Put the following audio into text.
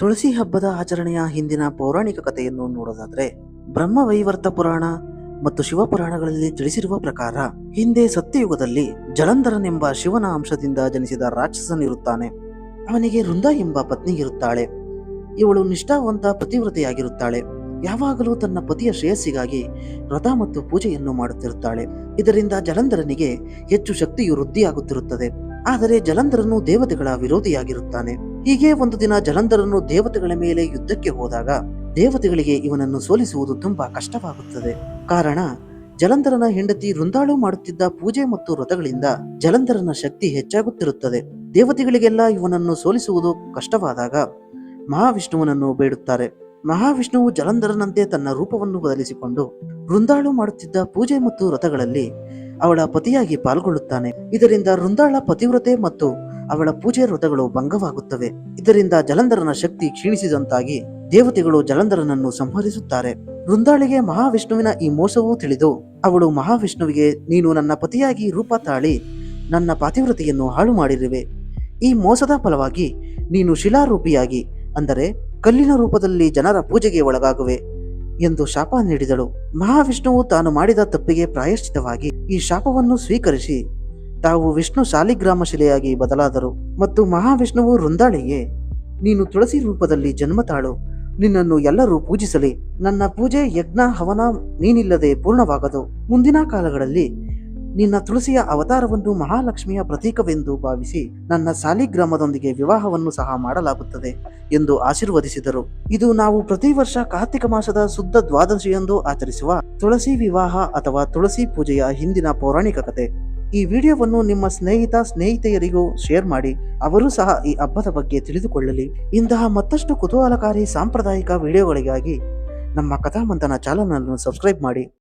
ತುಳಸಿ ಹಬ್ಬದ ಆಚರಣೆಯ ಹಿಂದಿನ ಪೌರಾಣಿಕ ಕಥೆಯನ್ನು ನೋಡೋದಾದ್ರೆ ಬ್ರಹ್ಮವೈವರ್ತ ಪುರಾಣ ಮತ್ತು ಶಿವಪುರಾಣಗಳಲ್ಲಿ ತಿಳಿಸಿರುವ ಪ್ರಕಾರ ಹಿಂದೆ ಸತ್ಯಯುಗದಲ್ಲಿ ಜಲಂಧರನೆಂಬ ಶಿವನ ಅಂಶದಿಂದ ಜನಿಸಿದ ರಾಕ್ಷಸನಿರುತ್ತಾನೆ ಅವನಿಗೆ ವೃಂದ ಎಂಬ ಪತ್ನಿ ಇರುತ್ತಾಳೆ. ಇವಳು ನಿಷ್ಠಾವಂತ ಪತಿವ್ರತೆಯಾಗಿರುತ್ತಾಳೆ. ಯಾವಾಗಲೂ ತನ್ನ ಪತಿಯ ಶ್ರೇಯಸ್ಸಿಗಾಗಿ ವ್ರತ ಮತ್ತು ಪೂಜೆಯನ್ನು ಮಾಡುತ್ತಿರುತ್ತಾಳೆ. ಇದರಿಂದ ಜಲಂಧರನಿಗೆ ಹೆಚ್ಚು ಶಕ್ತಿಯು ವೃದ್ಧಿಯಾಗುತ್ತಿರುತ್ತದೆ. ಆದರೆ ಜಲಂಧರನು ದೇವತೆಗಳ ವಿರೋಧಿಯಾಗಿರುತ್ತಾನೆ. ಹೀಗೆ ಒಂದು ದಿನ ಜಲಂಧರನು ದೇವತೆಗಳ ಮೇಲೆ ಯುದ್ಧಕ್ಕೆ ಹೋದಾಗ ದೇವತೆಗಳಿಗೆ ಇವನನ್ನು ಸೋಲಿಸುವುದು ತುಂಬಾ ಕಷ್ಟವಾಗುತ್ತದೆ. ಕಾರಣ, ಜಲಂಧರನ ಹೆಂಡತಿ ವೃಂದಾಳು ಮಾಡುತ್ತಿದ್ದ ಪೂಜೆ ಮತ್ತು ವ್ರತಗಳಿಂದ ಜಲಂಧರನ ಶಕ್ತಿ ಹೆಚ್ಚಾಗುತ್ತಿರುತ್ತದೆ. ದೇವತೆಗಳಿಗೆಲ್ಲ ಇವನನ್ನು ಸೋಲಿಸುವುದು ಕಷ್ಟವಾದಾಗ ಮಹಾವಿಷ್ಣುವನನ್ನು ಬೇಡುತ್ತಾರೆ. ಮಹಾವಿಷ್ಣುವು ಜಲಂಧರನಂತೆ ತನ್ನ ರೂಪವನ್ನು ಬದಲಿಸಿಕೊಂಡು ವೃಂದಾಳು ಮಾಡುತ್ತಿದ್ದ ಪೂಜೆ ಮತ್ತು ವ್ರತಗಳಲ್ಲಿ ಅವಳ ಪತಿಯಾಗಿ ಪಾಲ್ಗೊಳ್ಳುತ್ತಾನೆ. ಇದರಿಂದ ವೃಂದಾಳ ಪತಿವ್ರತೆ ಮತ್ತು ಅವಳ ಪೂಜೆ ವ್ರತಗಳು ಭಂಗವಾಗುತ್ತವೆ. ಇದರಿಂದ ಜಲಂಧರನ ಶಕ್ತಿ ಕ್ಷೀಣಿಸಿದಂತಾಗಿ ದೇವತೆಗಳು ಜಲಂಧರನನ್ನು ಸಂಹರಿಸುತ್ತಾರೆ. ವೃಂದಾಳಿಗೆ ಮಹಾವಿಷ್ಣುವಿನ ಈ ಮೋಸವೂ ತಿಳಿದು, ಅವಳು ಮಹಾವಿಷ್ಣುವಿಗೆ, ನೀನು ನನ್ನ ಪತಿಯಾಗಿ ರೂಪ ತಾಳಿ, ನನ್ನ ಪಾತಿವ್ರತೆಯನ್ನು ಹಾಳು ಮಾಡಿರುವೆ. ಈ ಮೋಸದ ಫಲವಾಗಿ ನೀನು ಶಿಲಾರೂಪಿಯಾಗಿ, ಅಂದರೆ ಕಲ್ಲಿನ ರೂಪದಲ್ಲಿ ಜನರ ಪೂಜೆಗೆ ಒಳಗಾಗುವೆ, ಎಂದು ಶಾಪ ನೀಡಿದಳು. ಮಹಾವಿಷ್ಣುವು ತಾನು ಮಾಡಿದ ತಪ್ಪಿಗೆ ಪ್ರಾಯಶ್ಚಿತವಾಗಿ ಈ ಶಾಪವನ್ನು ಸ್ವೀಕರಿಸಿ ತಾವು ವಿಷ್ಣು ಶಾಲಿಗ್ರಾಮ ಶಿಲೆಯಾಗಿ ಬದಲಾದರು ಮತ್ತು ಮಹಾವಿಷ್ಣುವು ವೃಂದಾಳಿಗೆ, ನೀನು ತುಳಸಿ ರೂಪದಲ್ಲಿ ಜನ್ಮ ತಾಳು, ನಿನ್ನನ್ನು ಎಲ್ಲರೂ ಪೂಜಿಸಲಿ, ನನ್ನ ಪೂಜೆ ಯಜ್ಞ ಹವನ ನೀನಿಲ್ಲದೆ ಪೂರ್ಣವಾಗದು. ಮುಂದಿನ ಕಾಲಗಳಲ್ಲಿ ನಿನ್ನ ತುಳಸಿಯ ಅವತಾರವನ್ನು ಮಹಾಲಕ್ಷ್ಮಿಯ ಪ್ರತೀಕವೆಂದು ಭಾವಿಸಿ ನನ್ನ ಸಾಲಿಗ್ರಾಮದೊಂದಿಗೆ ವಿವಾಹವನ್ನು ಸಹ ಮಾಡಲಾಗುತ್ತದೆ ಎಂದು ಆಶೀರ್ವದಿಸಿದರು. ಇದು ನಾವು ಪ್ರತಿ ವರ್ಷ ಕಾರ್ತಿಕ ಮಾಸದ ಶುದ್ಧ ದ್ವಾದಶಿಯೆಂದು ಆಚರಿಸುವ ತುಳಸಿ ವಿವಾಹ ಅಥವಾ ತುಳಸಿ ಪೂಜೆಯ ಹಿಂದಿನ ಪೌರಾಣಿಕ ಕಥೆ ಈ ವಿಡಿಯೋವನ್ನು ನಿಮ್ಮ ಸ್ನೇಹಿತ, ಸ್ನೇಹಿತೆಯರಿಗೂ ಶೇರ್ ಮಾಡಿ. ಅವರು ಸಹ ಈ ಹಬ್ಬದ ಬಗ್ಗೆ ತಿಳಿದುಕೊಳ್ಳಲಿ. ಇಂತಹ ಮತ್ತಷ್ಟು ಕುತೂಹಲಕಾರಿ ಸಾಂಪ್ರದಾಯಿಕ ವಿಡಿಯೋಗಳಿಗಾಗಿ ನಮ್ಮ ಕಥಾಮಂಥನ ಚಾನಲ್ ಅನ್ನು ಸಬ್ಸ್ಕ್ರೈಬ್ ಮಾಡಿ.